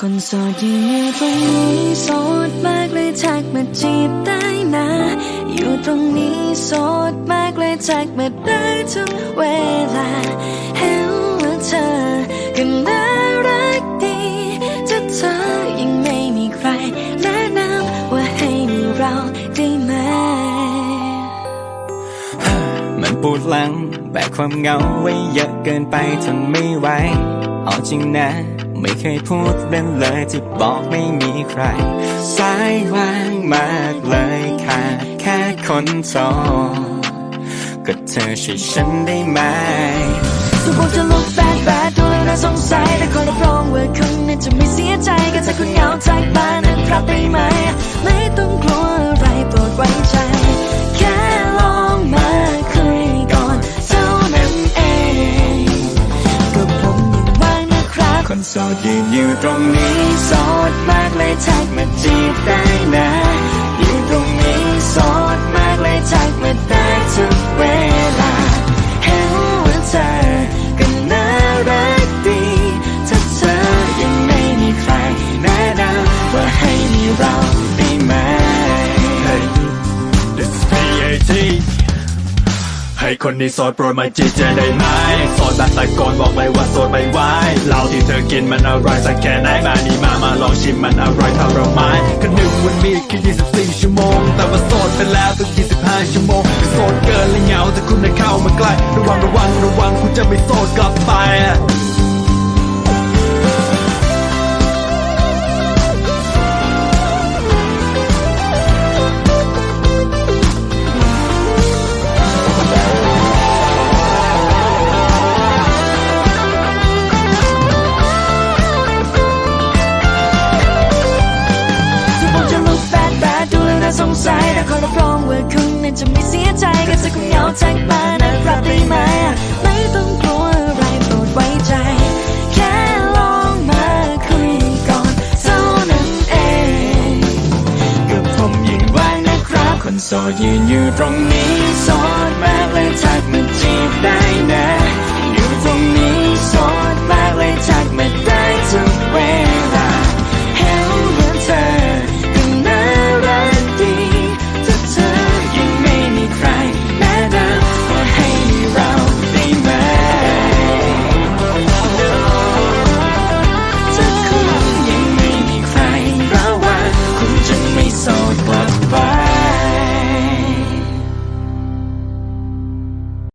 คนโสดยืนอยู่ตรงนี้โสดมากเลยทักมาจีบได้นะ อยู่ตรงนี้โสดมากเลยทักมาได้ทุกเวลาเห็นว่าเธอก็น่ารักดีถ้าเธอยังไม่มีใครแนะนำว่าให้มีเราได้ไหม มันปวดหลังแบกความเหงาไว้เยอะเกินไปทนไม่ไหวเอาจริงนะ ไม่เคยพูดเล่นเลยที่บอกไม่มีใคร สายว่างมากเลยค่ะ แค่คนโสดก็เธอช่วยฉันได้ไหมทุกคนจะลุกแบดแบดดูแล้วน่าสงสัยแต่ขอรับรองว่าคุณน่นจะไม่เสียใจก็จะคุณเหงาทักมาน ครับคนโสดยืนอยู่ตรงนี้โสดมากเลยทักมาจีบได้นะอยู่ตรงนี้โสดมากเลยทักมาได้ทุกเวลาเห็นว่าเธอก็น่ารักดีถ้าเธอยังไม่มีใครแนะนำว่าให้มีเราได้ไหม Hey this is PAT ให้คนนี้โสดโปรดมาจีบจอได้ไหมโสดแบ แต่ก่อนบอกเลยว่าโสดไม่ไหวเหล้าที่เธอกินมันอร่อยสักแค่ไหนมานี่มามาลองชิมมันอร่อยเท่าเราไหมก็นึกวันมีแค่24 ชั่วโมง แต่ว่าโสดไปแล้วตั้ง25 ชั่วโมงคือโสดเกินและเหงาแต่คุณได้เข้ามาใกล้ระวังระวังระวังคุณจะไม่โสดกลับไป สัยแต่ขอรับรองว่าคุณนั้นจะไม่เสียใจก็จะคงเหงาทั้านนะรับได้ไหมไม่ต้องกลัวอะไรโปรดไว้ใจ แค่ลองมาคุยก่อนเท่านั้นเองกับผมยินงว่างนะครับ คนโสดยืนอยู่ตรงนี้โสดมากเลยทักมาจีบได้นะอยู่ตรง